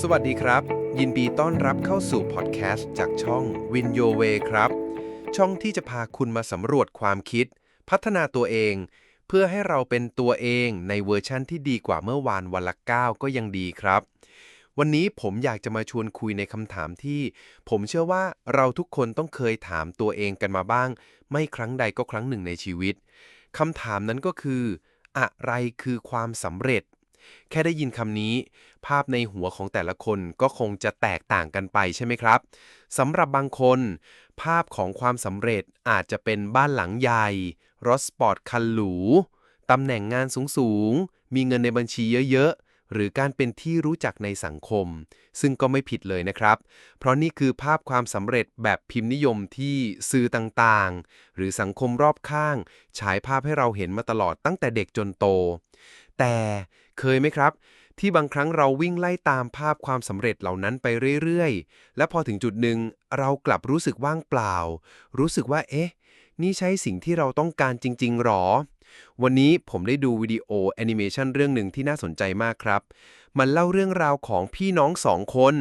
สวัสดีครับ ยินดีต้อนรับเข้าสู่พอดแคสต์จากช่อง Win Your Way ครับ ช่องที่จะพาคุณมาสำรวจความคิด พัฒนาตัวเอง เพื่อให้เราเป็นตัวเองในเวอร์ชั่นที่ดีกว่าเมื่อวานวันละก้าวก็ยังดีครับ วันนี้ผมอยากจะมาชวนคุยในคำถามที่ ผมเชื่อว่าเราทุกคนต้องเคยถามตัวเองกันมาบ้าง ไม่ครั้งใดก็ครั้งหนึ่งในชีวิตคำถามนั้นก็คือ อะไรคือความสำเร็จ แค่ได้ยินคำนี้ ภาพในหัวของแต่ละคนก็คงจะแตกต่างกันไปใช่ไหมครับสำหรับบางคน ภาพของความสำเร็จอาจจะเป็นบ้านหลังใหญ่ รถสปอร์ตคันหรูตำแหน่งงานสูงๆ มีเงินในบัญชีเยอะๆ หรือการเป็นที่รู้จักในสังคม ซึ่งก็ไม่ผิดเลยนะครับ เพราะนี่คือภาพความสำเร็จแบบพิมพ์นิยมที่สื่อต่างๆ หรือสังคมรอบข้าง ฉายภาพให้เราเห็นมาตลอดตั้งแต่เด็กจนโต แต่ เคยไหมครับ ที่บางครั้งเราวิ่งไล่ตามภาพความสำเร็จเหล่านั้นไปเรื่อยๆ และพอถึงจุดหนึ่งเรากลับรู้สึกว่างเปล่า รู้สึกว่า เอ๊ะ นี่ใช่สิ่งที่เราต้องการจริง ๆหรอ วันนี้ผมได้ดูวิดีโอแอนิเมชันเรื่องหนึ่งที่น่าสนใจมากครับ มันเล่าเรื่องราวของพี่น้องสองคน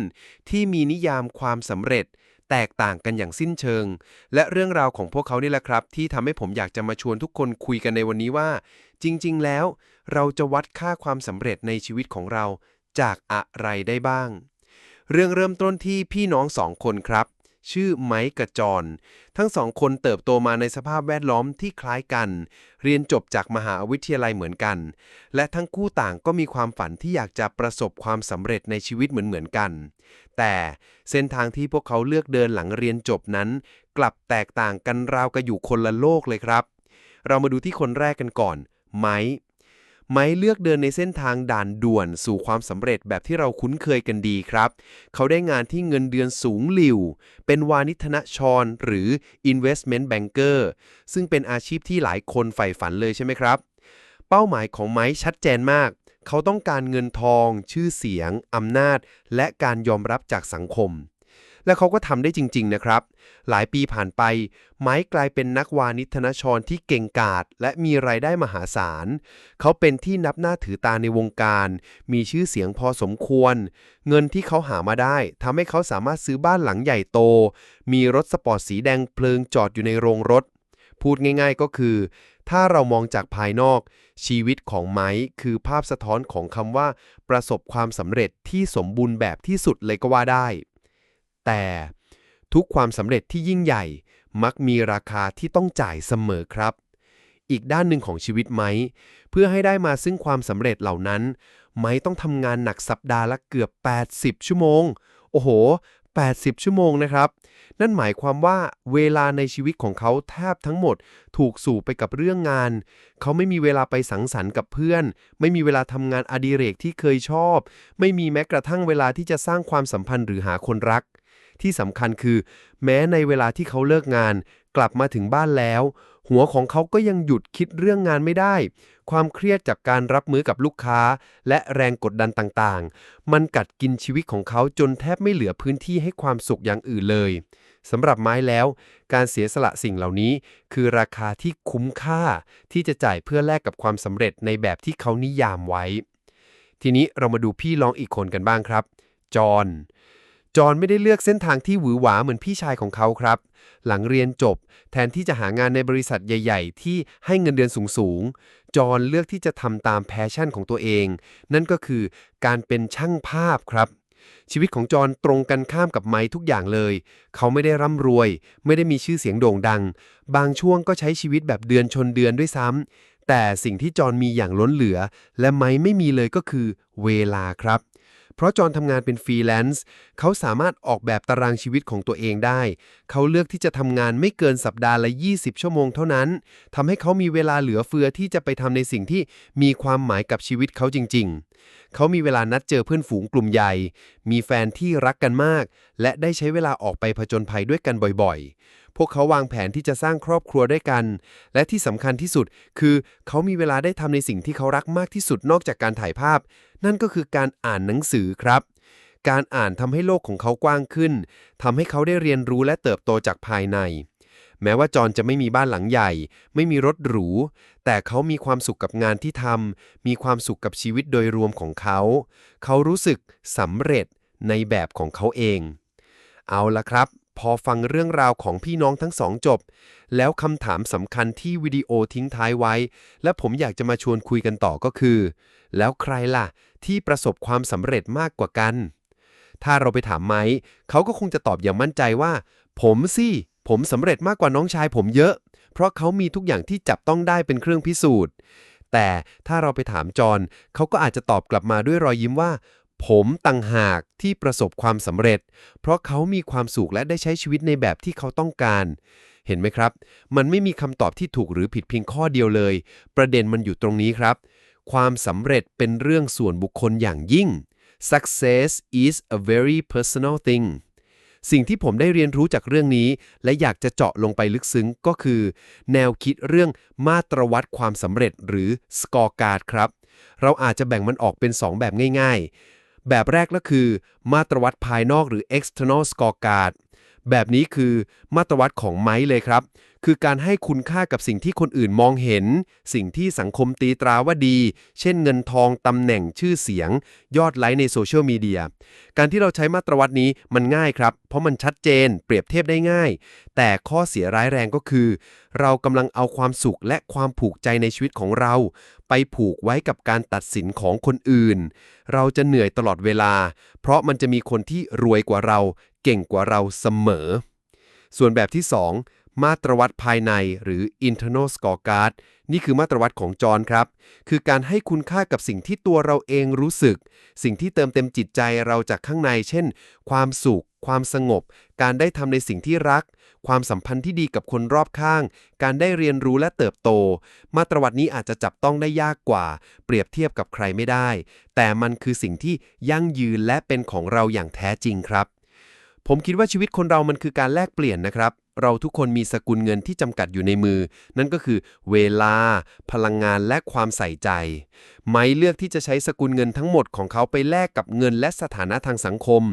ที่มีนิยามความสำเร็จแตกต่างกันอย่างสิ้นเชิง และเรื่องราวของพวกเขานี่แหละครับ ที่ทำให้ผมอยากจะมาชวนทุกคนคุยกันในวันนี้ว่า จริง ๆ แล้ว เราจะวัดค่าความสำเร็จในชีวิตของเราจากอะไรได้บ้าง เรื่องเริ่มต้นที่พี่น้องสองคนครับ ชื่อไมค์กับจอห์นทั้งสองคนเติบโตมาในสภาพแวดล้อมที่คล้ายกัน เรียนจบจากมหาวิทยาลัยเหมือนกัน และทั้งคู่ต่างก็มีความฝันที่อยากจะประสบความสำเร็จในชีวิตเหมือนๆกัน แต่เส้นทางที่พวกเขาเลือกเดินหลังเรียนจบนั้น กลับแตกต่างกันราวกับอยู่คนละโลกเลยครับ เรามาดูที่คนแรกกันก่อน ไมค์ ไมค์เลือกเดินในเส้นทางด่านด่วนสู่ความสำเร็จแบบที่เราคุ้นเคยกันดีครับ เขาได้งานที่เงินเดือนสูงหลิว เป็นวานิธนชร หรือ investment banker ซึ่งเป็นอาชีพที่หลายคนใฝ่ฝันเลยใช่ไหมครับ เป้าหมายของไมค์ชัดเจนมาก เขาต้องการเงินทอง ชื่อเสียงอำนาจ และการยอมรับจากสังคม และเขาก็ทำได้จริง ๆ นะครับ หลายปีผ่านไป ไมค์กลายเป็นนักวานิธนชรที่เก่งกาจและมีรายได้มหาศาล เขาเป็นที่นับหน้าถือตาในวงการ มีชื่อเสียงพอสมควร เงินที่เขาหามาได้ทำให้เขาสามารถซื้อบ้านหลังใหญ่โต มีรถสปอร์ตสีแดงเพลิงจอดอยู่ในโรงรถ พูดง่าย ๆ ก็คือ ถ้าเรามองจากภายนอก ชีวิตของไมค์คือภาพสะท้อนของคำว่า ประสบความสำเร็จที่สมบูรณ์แบบที่สุดเลยก็ว่าได้ แต่ทุกความสำเร็จที่ยิ่งใหญ่ มักมีราคาที่ต้องจ่ายเสมอครับ อีกด้านหนึ่งของชีวิตไมค์เพื่อให้ได้มาซึ่งความสำเร็จเหล่านั้น ไมค์ต้องทำงานหนักสัปดาห์ละเกือบ 80 ชั่วโมง โอ้โห 80 ชั่วโมงนะครับ นั่นหมายความว่าเวลาในชีวิตของเขาแทบทั้งหมด ถูกสูบไปกับเรื่องงาน เขาไม่มีเวลาไปสังสรรค์กับเพื่อน ไม่มีเวลาทำงานอดิเรกที่เคยชอบ ไม่มีแม้กระทั่งเวลาที่จะสร้างความสัมพันธ์หรือหาคนรัก ที่สำคัญคือ แม้ในเวลาที่เขาเลิกงาน กลับมาถึงบ้านแล้ว หัวของเขาก็ยังหยุดคิดเรื่องงานไม่ได้ ความเครียดจากการรับมือกับลูกค้า และแรงกดดันต่างๆ มันกัดกินชีวิตของเขาจนแทบไม่เหลือพื้นที่ให้ความสุขอย่างอื่นเลยสำหรับไม้แล้ว การเสียสละสิ่งเหล่านี้ คือราคาที่คุ้มค่า ที่จะจ่ายเพื่อแลกกับความสำเร็จในแบบที่เขานิยามไว้ ทีนี้เรามาดูพี่น้องอีกคนกันบ้างครับ จอห์น จอห์นไม่ได้เลือกเส้นทางที่หวือหวาเหมือนพี่ชายของเขาครับ หลังเรียนจบ แทนที่จะหางานในบริษัทใหญ่ ๆ ที่ให้เงินเดือนสูงๆ จอห์นเลือกที่จะทำตามแพชชั่นของตัวเอง นั่นก็คือการเป็นช่างภาพครับ ชีวิตของจอห์นตรงกันข้ามกับไม้ทุกอย่างเลย เขาไม่ได้ร่ำรวย ไม่ได้มีชื่อเสียงโด่งดัง บางช่วงก็ใช้ชีวิตแบบเดือนชนเดือนด้วยซ้ำแต่สิ่งที่จอห์นมีอย่างล้นเหลือ และไม้ไม่มีเลยก็คือเวลาครับ เพราะจอห์นทำงานเป็นฟรีแลนซ์เขาสามารถออกแบบตารางชีวิตของตัวเองได้ เขาเลือกที่จะทำงานไม่เกินสัปดาห์ละ 20 ชั่วโมงเท่านั้นทำให้เขามีเวลาเหลือเฟือที่จะไปทำในสิ่งที่มีความหมายกับชีวิตเขาจริง ๆ เขามีเวลานัดเจอเพื่อนฝูงกลุ่มใหญ่ มีแฟนที่รักกันมาก และได้ใช้เวลาออกไปผจญภัยด้วยกันบ่อยๆ พวกเขาวางแผนที่จะสร้างครอบครัวด้วยกัน และที่สำคัญที่สุดคือเขามีเวลาได้ทำในสิ่งที่เขารักมากที่สุดนอกจากการถ่ายภาพ นั่นก็คือการอ่านหนังสือครับ การอ่านทำให้โลกของเขากว้างขึ้นทำให้เขาได้เรียนรู้และเติบโตจากภายใน แม้ว่าจอนจะไม่มีบ้านหลังใหญ่ ไม่มีรถหรู แต่เขามีความสุขกับงานที่ทำมีความสุขกับชีวิตโดยรวมของเขา เขารู้สึกสำเร็จในแบบของเขาเอง เอาละครับ พอฟังเรื่องราวของพี่น้องทั้งสองจบ แล้วคำถามสำคัญที่วิดีโอทิ้งท้ายไว้ และผมอยากจะมาชวนคุยกันต่อก็คือ แล้วใครล่ะ ที่ประสบความสำเร็จมากกว่ากัน ถ้าเราไปถามไม้เขาก็คงจะตอบอย่างมั่นใจว่า ผมสิผมสำเร็จมากกว่าน้องชายผมเยอะ เพราะเขามีทุกอย่างที่จับต้องได้เป็นเครื่องพิสูจน์ แต่ถ้าเราไปถามจอนเขาก็อาจจะตอบกลับมาด้วยรอยยิ้มว่า ผมต่างหากที่ประสบความสำเร็จ เพราะเขามีความสุขและได้ใช้ชีวิตในแบบที่เขาต้องการ เห็นไหมครับ มันไม่มีคำตอบที่ถูกหรือผิดเพียงข้อเดียวเลย ประเด็นมันอยู่ตรงนี้ครับ ความสำเร็จเป็นเรื่องส่วนบุคคลอย่างยิ่ง success is a very personal thing สิ่งที่ผมได้เรียนรู้จากเรื่องนี้ และอยากจะเจาะลงไปลึกซึ้งก็คือ แนวคิดเรื่องมาตรวัดความสำเร็จหรือ scorecard ครับ เราอาจจะแบ่งมันออกเป็น 2 แบบง่ายๆ แบบแรกก็คือ มาตรวัดภายนอกหรือ external scorecard แบบนี้คือมาตรวัดของไม้เลยครับ คือการให้คุณค่ากับสิ่งที่คนอื่นมองเห็น สิ่งที่สังคมตีตราว่าดี เช่นเงินทองตำแหน่งชื่อเสียง ยอดไลค์ในโซเชียลมีเดีย การที่เราใช้มาตรวัดนี้มันง่ายครับ เพราะมันชัดเจน เปรียบเทียบได้ง่าย แต่ข้อเสียร้ายแรงก็คือ เรากำลังเอาความสุขและความผูกใจในชีวิตของเรา ไปผูกไว้กับการตัดสินของคนอื่น เราจะเหนื่อยตลอดเวลา เพราะมันจะมีคนที่รวยกว่าเรา เก่งกว่าเราเสมอ ส่วนแบบที่ 2 มาตรวัดภายในหรือ internal scorecard นี่คือมาตรวัดของจอนครับ คือการให้คุณค่ากับสิ่งที่ตัวเราเองรู้สึก สิ่งที่เติมเต็มจิตใจเราจากข้างใน เช่น ความสุข ความสงบ การได้ทำในสิ่งที่รัก ความสัมพันธ์ที่ดีกับคนรอบข้าง การได้เรียนรู้และเติบโต มาตรวัดนี้อาจจะจับต้องได้ยากกว่า เปรียบเทียบกับใครไม่ได้ แต่มันคือสิ่งที่ยั่งยืนและเป็นของเราอย่างแท้จริงครับ ผมคิดว่าชีวิตคนเรามันคือการแลกเปลี่ยนนะครับ เราทุกคนมีสกุลเงินที่จำกัดอยู่ในมือ นั่นก็คือเวลา พลังงานและความใส่ใจ ไม้เลือกที่จะใช้สกุลเงินทั้งหมดของเขาไปแลกกับเงินและสถานะทางสังคม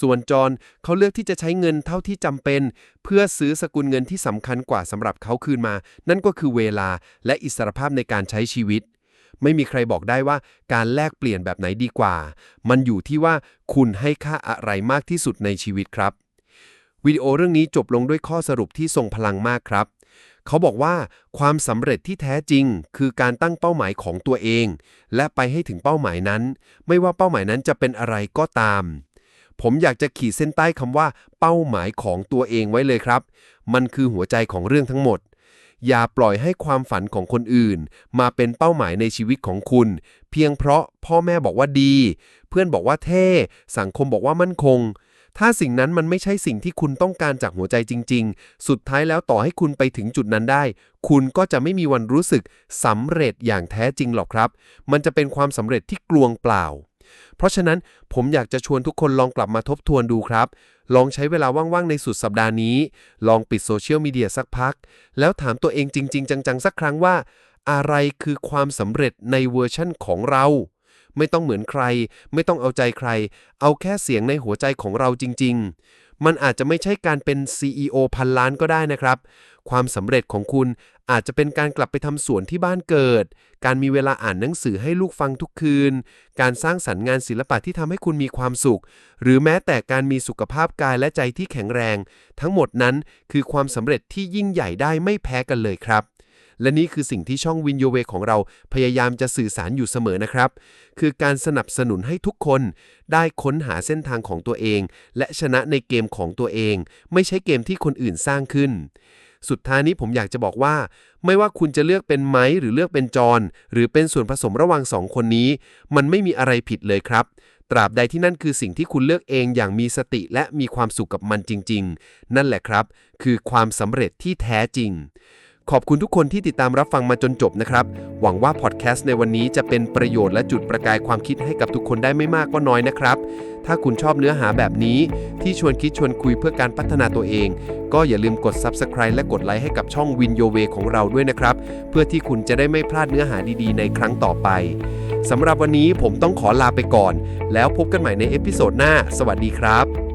ส่วนจอห์นเขาเลือกที่จะใช้เงินเท่าที่จำเป็น เพื่อซื้อสกุลเงินที่สำคัญกว่าสำหรับเขาคืนมา นั่นก็คือเวลาและอิสรภาพในการใช้ชีวิตไม่มีใครบอกได้ว่าการแลกเปลี่ยนแบบไหนดีกว่า มันอยู่ที่ว่าคุณให้ค่าอะไรมากที่สุดในชีวิตครับ วิดีโอเรื่องนี้จบลงด้วยข้อสรุปที่ทรงพลังมากครับ เขาบอกว่าความสำเร็จที่แท้จริง คือการตั้งเป้าหมายของตัวเอง และไปให้ถึงเป้าหมายนั้น ไม่ว่าเป้าหมายนั้นจะเป็นอะไรก็ตาม ผมอยากจะขีดเส้นใต้คำว่า เป้าหมายของตัวเองไว้เลยครับ มันคือหัวใจของเรื่องทั้งหมด อย่าปล่อยให้ความฝันของคนอื่น มาเป็นเป้าหมายในชีวิตของคุณ เพียงเพราะพ่อแม่บอกว่าดี เพื่อนบอกว่าเท่ สังคมบอกว่ามั่นคง ถ้าสิ่งนั้นมันไม่ใช่สิ่งที่คุณต้องการจากหัวใจจริง ๆ สุดท้ายแล้วต่อให้คุณไปถึงจุดนั้นได้ คุณก็จะไม่มีวันรู้สึกสำเร็จอย่างแท้จริงหรอกครับ มันจะเป็นความสำเร็จที่กลวงเปล่า เพราะฉะนั้นผมอยากจะชวนทุกคนลองกลับมาทบทวนดูครับ ลองใช้เวลาว่างๆในสุดสัปดาห์นี้ ลองปิดโซเชียลมีเดียสักพัก แล้วถามตัวเองจริง ๆ จังๆ สักครั้งว่า อะไรคือความสำเร็จในเวอร์ชั่นของเรา ไม่ต้องเหมือนใคร ไม่ต้องเอาใจใคร เอาแค่เสียงในหัวใจของเราจริง ๆ มันอาจจะไม่ใช่การเป็น CEO พันล้านก็ได้นะครับ ความสำเร็จของคุณอาจจะเป็นการกลับไปทำสวนที่บ้านเกิด การมีเวลาอ่านหนังสือให้ลูกฟังทุกคืน การสร้างสรรค์งานศิลปะที่ทำให้คุณมีความสุข หรือแม้แต่การมีสุขภาพกายและใจที่แข็งแรง ทั้งหมดนั้นคือความสำเร็จที่ยิ่งใหญ่ได้ไม่แพ้กันเลยครับ และนี่คือสิ่งที่ช่องวินโยเวของเราพยายามจะสื่อสารอยู่เสมอนะครับ คือการสนับสนุนให้ทุกคนได้ค้นหาเส้นทางของตัวเอง และชนะในเกมของตัวเอง ไม่ใช่เกมที่คนอื่นสร้างขึ้น สุดท้ายนี้ผมอยากจะบอกว่า ไม่ว่าคุณจะเลือกเป็นไม้หรือเลือกเป็นจอนหรือเป็นส่วนผสมระหว่างสองคนนี้ มันไม่มีอะไรผิดเลยครับตราบใดที่นั่นคือสิ่งที่คุณเลือกเองอย่างมีสติและมีความสุขกับมันจริง ๆ นั่นแหละครับ คือความสำเร็จที่แท้จริง ขอบคุณทุกคนที่ติดตามรับฟังมาจนจบนะครับ หวังว่าพอดแคสต์ในวันนี้จะเป็นประโยชน์และจุดประกายความคิดให้กับทุกคนได้ไม่มากก็น้อยนะครับ ถ้าคุณชอบเนื้อหาแบบนี้ที่ชวนคิดชวนคุยเพื่อการพัฒนาตัวเอง ก็อย่าลืมกด Subscribe และกดไลค์ให้กับช่อง Win Your Way ของเราด้วยนะครับ เพื่อที่คุณจะได้ไม่พลาดเนื้อหาดีๆ ในครั้งต่อไปสำหรับวันนี้ผมต้องขอลาไปก่อน แล้วพบกันใหม่ในเอพิโซดหน้า สวัสดีครับ